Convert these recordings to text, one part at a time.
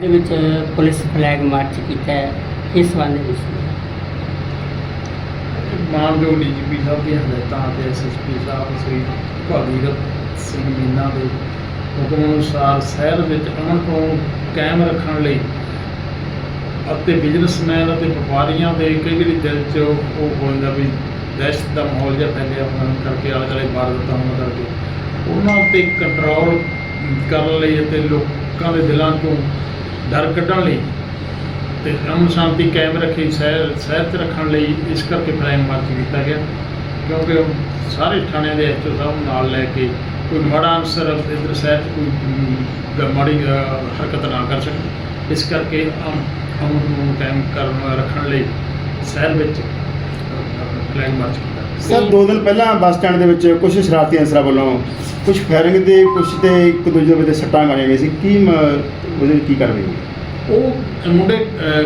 ਦੇ ਵਿੱਚ police flag March ਕੀਤਾ ਹੈ ਇਸ ਸੰਬੰਧ ਵਿੱਚ ਮਾਨਯੋਗ ਡੀਜੀਪੀ ਸਾਹਿਬ ਦੀਆਂ ਹਦਾਇਤਾਂ ਅਤੇ ਐਸਐਸਪੀ ਸਾਹਿਬ, ਸ੍ਰੀ ਭਾਗੀਰਥ ਸਿੰਘ ਮੀਨਾ ਦੇ ਹੁਕਮ ਅਨੁਸਾਰ ਸ਼ਹਿਰ ਵਿੱਚ ਅਮਨ ਕਾਨੂੰਨ ਕਾਇਮ ਰੱਖਣ ਲਈ ਅਤੇ ਬਿਜ਼ਨਸਮੈਨ ਅਤੇ ਵਪਾਰੀਆਂ ਦੇ ਕਈ ਵਾਰੀ ਦਿਲ 'ਚ ਉਹ ਉਹ ਹੋ ਜਾਂਦਾ ਵੀ ਦਹਿਸ਼ਤ ਦਾ ਮਾਹੌਲ ਜਿਹਾ ਫੈਲਿਆ ਹੋਣ ਕਰਕੇ ਆਲੇ ਦੁਆਲੇ ਵਾਰਦਾਤਾਂ ਹੋਣ ਕਰਕੇ। ਉਹਨਾਂ ਉੱਤੇ ਕੰਟਰੋਲ ਕਰਨ ਲਈ ਅਤੇ ਲੋਕਾਂ ਦੇ ਦਿਲਾਂ ਤੋਂ ਡਰ ਕੱਢਣ ਲਈ ਤੇ ਅਮਨ ਸ਼ਾਂਤੀ ਕਾਇਮ ਰੱਖੀ ਸ਼ਹਿਰ ਸ਼ਹਿਰ 'ਚ ਰੱਖਣ ਲਈ ਇਸ ਕਰਕੇ ਫਲਾਈਂਗ ਮਾਰਚ ਕੀਤਾ ਗਿਆ। ਕਿਉਂਕਿ ਸਾਰੇ ਥਾਣਿਆਂ ਦੇ ਐਸਓ ਸਾਹਿਬ ਨਾਲ ਲੈ ਕੇ ਕੋਈ ਮਾੜਾ ਅਨਸਰ ਇਧਰ ਸ਼ਹਿਰ 'ਚ ਕੋਈ ਮਾੜੀ ਹਰਕਤ ਨਾ ਕਰ ਸਕੇ ਇਸ ਕਰਕੇ ਅਮਨ ਨੂੰ ਕਾਇਮ ਕਰਨ, ਰੱਖਣ ਲਈ ਸ਼ਹਿਰ ਵਿੱਚ ਫਲਾਈਂਗ ਮਾਰਚ ਕੀਤਾ। ਸਰ, ਦੋ ਦਿਨ ਪਹਿਲਾਂ ਬੱਸ ਸਟੈਂਡ ਦੇ ਵਿੱਚ ਕੁਝ ਸ਼ਰਾਰਤੀ ਅਨਸਰਾਂ ਵੱਲੋਂ ਕੁਝ ਫਾਇਰਿੰਗ ਦੇ ਕੁਝ ਤੇ ਇੱਕ ਦੂਜੇ ਦੇ ਸੱਟਾਂ ਮਾਰੀਆਂ ਗਈਆਂ ਸੀ। ਕੀ ਉਹਦੇ ਕੀ ਕਾਰਵਾਈ ਹੋਈ? ਉਹ ਮੁੰਡੇ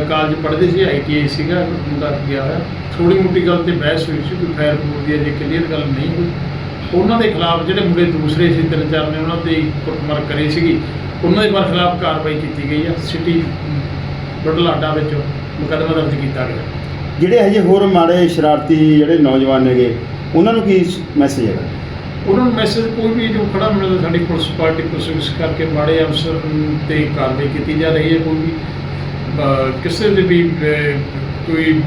ਕਾਲਜ ਪੜ੍ਹਦੇ ਸੀ ਆਈਟੀਆਈ ਸੀਗਾ, ਮੁੰਡਾ ਗਿਆ ਹੋਇਆ। ਥੋੜੀ ਮੋਟੀ ਗੱਲ ਤੇ ਬਹਿਸ ਹੋਈ ਸੀ, ਕੋਈ ਫੈਰ ਫੂਰ ਦੀ ਅਜੇ ਕਲੀਅਰ ਗੱਲ ਨਹੀਂ ਹੋਈ। ਉਹਨਾਂ ਦੇ ਖਿਲਾਫ ਜਿਹੜੇ ਮੁੰਡੇ ਦੂਸਰੇ ਸੀ, ਤਿੰਨ ਚਾਰ ਨੇ, ਉਹਨਾਂ ਤੇ ਕੁੱਟਮਾਰ ਕਰੀ ਸੀਗੀ। ਉਹਨਾਂ ਦੇ ਖਿਲਾਫ ਕਾਰਵਾਈ ਕੀਤੀ ਗਈ ਆ, ਸਿਟੀ ਬੜਲਾਡਾ ਵਿੱਚ ਮੁਕੱਦਮਾ ਦਰਜ ਕੀਤਾ ਗਿਆ। ਜਿਹੜੇ ਹਜੇ ਹੋਰ ਮਾੜੇ ਸ਼ਰਾਰਤੀ ਜਿਹੜੇ ਨੌਜਵਾਨ ਹੈਗੇ, ਉਹਨਾਂ ਨੂੰ ਕੀ ਮੈਸੇਜ ਹੈਗਾ? ਉਹਨਾਂ ਨੂੰ ਮੈਸੇਜ ਕੋਈ ਵੀ ਜੋ ਖੜਾ ਮਿਲਦਾ, ਸਾਡੀ ਪੁਲਿਸ ਪਾਰਟੀ ਕੋਸ਼ਿਸ਼ ਕਰਕੇ ਮਾੜੇ ਅਫਸਰ ਤੇ ਕਾਰਵਾਈ ਕੀਤੀ ਜਾ ਰਹੀ ਹੈ, ਕੋਈ ਵੀ ਕਿਸੇ ਦੇ ਵੀ ਕੋਈ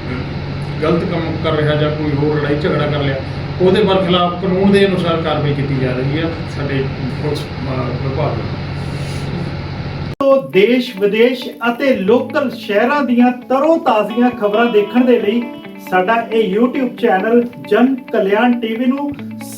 ਗਲਤ ਕੰਮ ਕਰ ਰਿਹਾ ਜਾਂ ਕੋਈ ਹੋਰ ਲੜਾਈ ਝਗੜਾ ਕਰ ਲਿਆ ਉਹਦੇ ਬਰ ਖਿਲਾਫ ਕਾਨੂੰਨ ਦੇ ਅਨੁਸਾਰ ਕਾਰਵਾਈ ਕੀਤੀ ਜਾ ਰਹੀ ਹੈ, ਸਾਡੇ ਪੁਲਿਸ ਵਿਭਾਗ ਤੋਂ ਦੇਸ਼, ਵਿਦੇਸ਼ ਅਤੇ ਲੋਕਲ ਸ਼ਹਿਰਾਂ ਦੀਆਂ ਤਰੋ ਤਾਜ਼ੀਆਂ ਖਬਰਾਂ ਦੇਖਣ ਦੇ ਲਈ ਸਾਡਾ ਇਹ YouTube ਚੈਨਲ ਜਨ ਕਲਿਆਣ ਟੀਵੀ ਨੂੰ